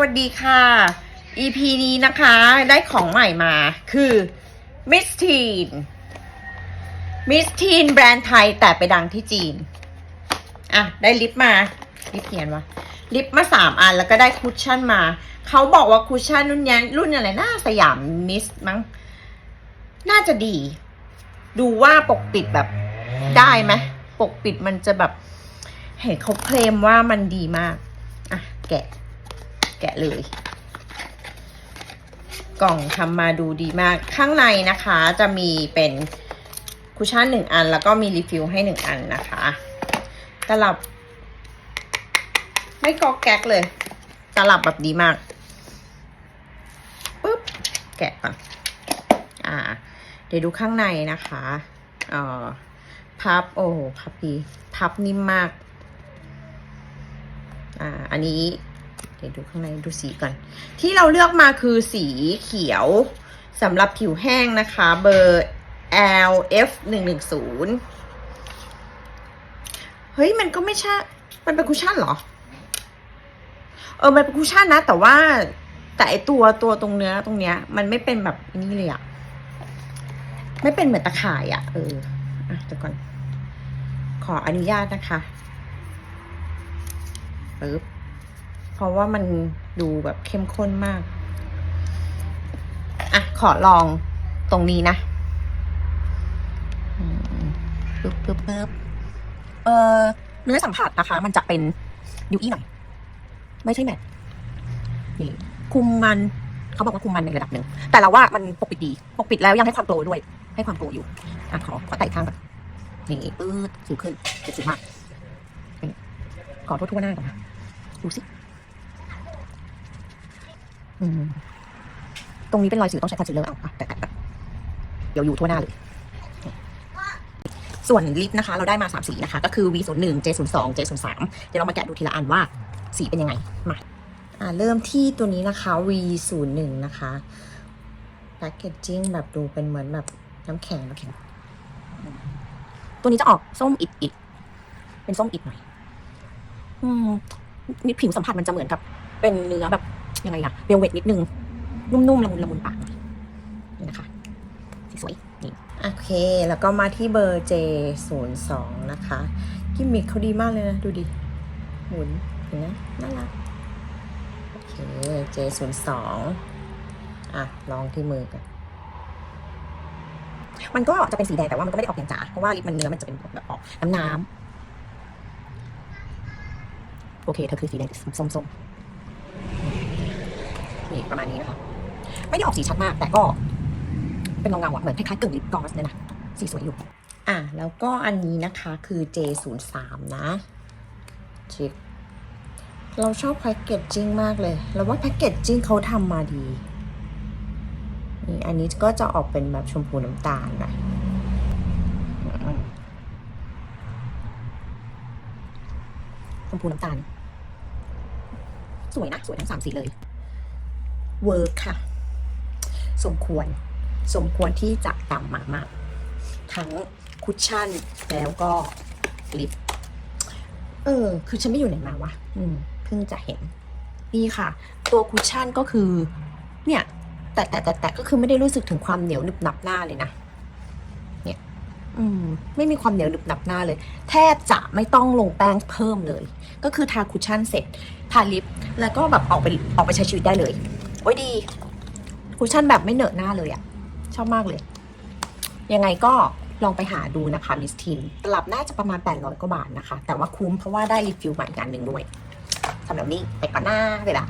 วัสดีค่ะ EP นี้นะคะได้ของใหม่มาคือ Miss Teen Miss Teen แบรนด์ไทยแต่ไปดังที่จีน อะ ได้ลิปมา ลิปเขียนวะลิปมาสามอันแล้วก็ได้คุชชั่นมา เขาบอกว่าคุชชั่นรุ่นนี้รุ่นอะไรนะสยามมิสมั้ง น่าจะดี ดูว่าปกปิดแบบได้ไหมปกปิดมันจะแบบ เห็นเขาเคลมว่ามันดีมาก อะ แกะ แกะเลย กล่องทำมาดูดีมาก ข้างในนะคะจะมีเป็นคุชชั่นหนึ่งอัน แล้วก็มีรีฟิลให้หนึ่งอันนะคะตลับ ไม่กอกแก๊กเลยตลับแบบดีมากปุ๊บแกะก่อนอ่า เดี๋ยวดูข้างในนะคะเอ่อพับโอ้พับดีพับนิ่มมาก อ่า อันนี้ เดี๋ยวดูข้างในดูสีก่อน ที่เราเลือกมาคือสีเขียวสำหรับผิวแห้งนะคะ เบอร์ LF 1 1 0เฮ้ย มันก็ไม่ใช่ มันเป็นคุชชั่นเหรอ เออ มันเป็นคุชชั่นนะ แต่ว่าแต่ไอตัวตัวตรงเนื้อตรงเนี้ย มันไม่เป็นแบบนี้เลยอะไม่เป็นเหมือนตะข่ายอะเอออะเดี๋ยวก่อน ขออนุญาตนะคะปึ๊บ ราะว่ามันดูแบบเข้มข้นมาก อะ ขอลองตรงนี้นะปึ๊บปึ๊บปึ๊บเออเนื้อสัมผัสนะคะ มันจะเป็นดิวอี้หน่อย ไม่ใช่แมทนี่คุมมันเขาบอกว่าคุมมันในระดับหนึ่ง แต่เราว่ามันปกปิดดี ปกปิดแล้วยังให้ความโกลด้วย ให้ความโกลอยู่ อะ ขอ ขอไต่ข้างก่อนนี่ปื๊ดสูงขึ้นเจ็ดสิบมากนี่ขอทั่วๆหน้าก่อนดูสิ ตรงนี้เป็นรอยสิวต้องใช้คอนซีลเลอร์เอาอะแต่เดี๋ยวอยู่ทั่วหน้าเลย ส่วนลิปนะคะ เราได้มา 3 สีนะคะ ก็คือ V01 J02 J03 เดี๋ยวเรามาแกะดูทีละอันว่าสีเป็นยังไง มาอ่าเริ่มที่ตัวนี้นะคะ V01 นะคะแพคเกจจิ้งแบบดูเป็นเหมือนแบบน้ำแข็งน้ำแข็ง ตัวนี้จะออกส้มอิดอิดเป็นส้มอิดหน่อย อืมนี่ผิวสัมผัสมันจะเหมือนกับ เป็นเนื้อแบบ ยังไงอะเวลเวทนิดนึง นุ่มๆละมุนละมุนปากนี่นะคะสีสวยนี่โอเค แล้วก็มาที่เบอร์ J02 นะคะกิมมิคเขาดีมากเลยนะ ดูดิ หมุนเห็นไหมน่ารักโอเค J02 อะ ลองที่มือกันมันก็จะเป็นสีแดงแต่ว่ามันก็ไม่ได้ออกอย่างจ๋าเพราะว่าลิปมันเนื้อมันจะเป็นแบบออกน้ำน้ำโอเคเธอคือสีแดงส้มๆ ประมาณนี้นะคะ ไม่ได้ออกสีชัดมาก แต่ก็เป็นเงาๆอะ เหมือนคล้ายๆกึ่งลิปกลอสเนี่ยนะ สีสวยอยู่ อะ แล้วก็อันนี้นะคะคือ J03 นะชิปเราชอบแพ็กเกจจิ้งมากเลย เราว่าแพ็กเกจจิ้งเขาทำมาดี นี่อันนี้ก็จะออกเป็นแบบชมพูน้ำตาลน่อยอืมชมพูน้ำตาล สวยนะ สวยทั้งสามสีเลย เวิร์คค่ะ สมควร สมควรที่จะตามมามากทั้งคุชชั่นแล้วก็ลิป เออ คือฉันไม่อยู่ไหนมาวะ อืม เพิ่งจะเห็น นี่ค่ะ ตัวคุชชั่นก็คือ เนี่ย แต่แต่แต่แต่ก็คือไม่ได้รู้สึกถึงความเหนียวหนึบหนับหน้าเลยนะ เนี่ย อืม ไม่มีความเหนียวหนึบหนับหน้าเลย แทบจะไม่ต้องลงแป้งเพิ่มเลย ก็คือทาคุชชั่นเสร็จ ทาลิป แล้วก็แบบออกไปออกไปใช้ชีวิตได้เลย โอ้ยดีคุชชั่นแบบไม่เหนอะหน้าเลยอะชอบมากเลย ยังไงก็ลองไปหาดูนะคะมิสทินตลับน่าจะประมาณ 800 กว่าบาทนะคะ แต่ว่าคุ้มเพราะว่าได้รีฟิลใหม่อีกอันหนึ่งด้วยสำหรับนี้ไปก่อนหน้าเวลา